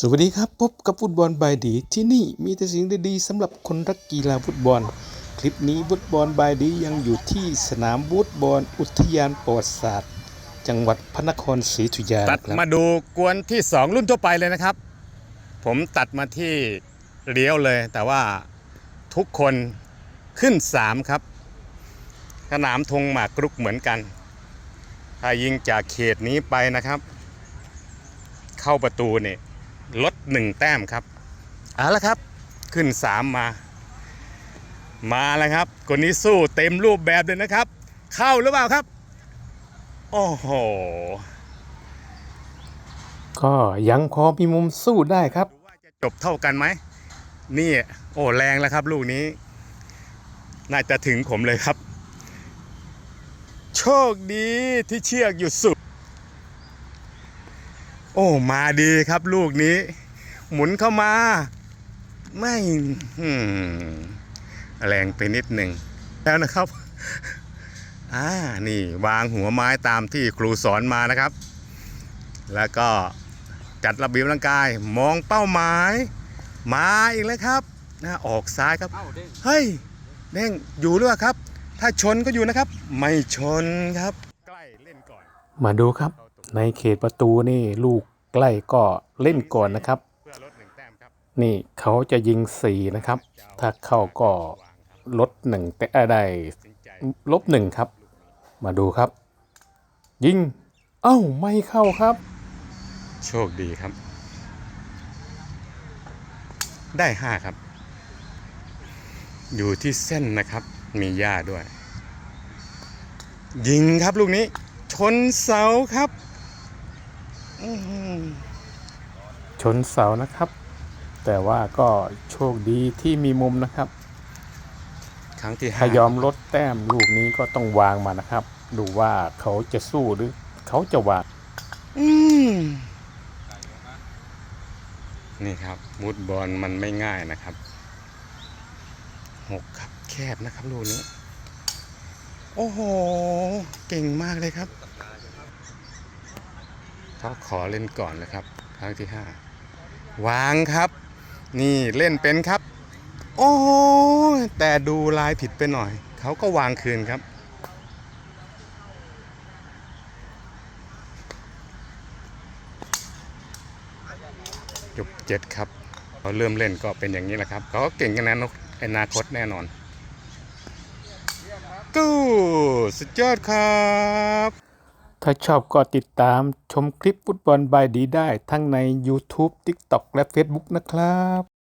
สวัสดีครับ พบกับฟุตบอลบายดี ที่นี่มีแต่สิ่งดีๆสำหรับคนรักกีฬาฟุตบอล คลิปนี้ฟุตบอลบายดียังอยู่ที่สนามฟุตบอลอุทยานประวัติศาสตร์ จังหวัดพระนครศรีอยุธยาตัดมาดูกวนที่ 2 รุ่นทั่วไปเลยนะครับ ผมตัดมาที่เลี้ยวเลย แต่ว่าทุกคนขึ้น 3 ครับสนามธงหมากรุกเหมือนกัน ถ้ายิงจากเขตนี้ไปนะครับ เข้าประตูเนี่ย ลดหนึ่งแต้มครับเอาละครับขึ้น3มา มาแล้วครับ คนนี้สู้เต็มรูปแบบเลยนะครับ เข้าหรือเปล่าครับ โอ้โห ก็ยังพอมีมุมสู้ได้ครับดูว่าจะจบเท่ากันไหม นี่ โอ้แรงแล้วครับ ลูกนี้ น่าจะถึงผมเลยครับ โชคดีที่เชือกอยู่สุด โอ้มาดีครับลูกนี้ หมุนเข้ามา ไม่แรงไปนิดหนึ่งแล้วนะครับอ่านี่วางหัวไม้ตามที่ครูสอนมานะครับ แล้วก็จัดระเบียบร่างกายมองเป้าหมาย มาอีกแล้วครับนะออกซ้ายครับ เฮ้ยเด้งอยู่หรือเปล่าครับ ถ้าชนก็อยู่นะครับ ไม่ชนครับ ใกล้เล่นก่อน มาดูครับ ในเขตประตูนี่ลูกใกล้ก็เล่นก่อนนะครับ นี่เขาจะยิงสี่นะครับ ถ้าเข้าก็ลดหนึ่งแต่ได้ลบหนึ่งครับ มาดูครับ ยิง เอ้าไม่เข้าครับ โชคดีครับ ได้ห้าครับ อยู่ที่เส้นนะครับ มีหญ้าด้วย ยิงครับลูกนี้ ชนเสาครับ ชนเสานะครับ แต่ว่าก็โชคดีที่มีมุมนะครับครั้งที่ห้าถ้ายอมลดแต้มลูกนี้ก็ต้องวางมานะครับ ดูว่าเขาจะสู้หรือเขาจะวางอืมนี่ครับมุดบอลมันไม่ง่ายนะครับหกครับแคบนะครับลูกนี้ โอ้โห เก่งมากเลยครับ เขาขอเล่นก่อนเลยครับ ครั้งที่ห้าวางครับ นี่เล่นเป็นครับ โอ้แต่ดูลายผิดไปหน่อย เขาก็วางคืนครับ จบเจ็ดครับเขาเริ่มเล่นก็เป็นอย่างนี้แหละครับ เขาก็เก่งกันนะอนาคตแน่นอนกู้สุดยอดครับ ถ้าชอบก็ติดตามชมคลิปฟุตบอลบายดีได้ทั้งใน YouTube TikTok และ Facebook นะครับ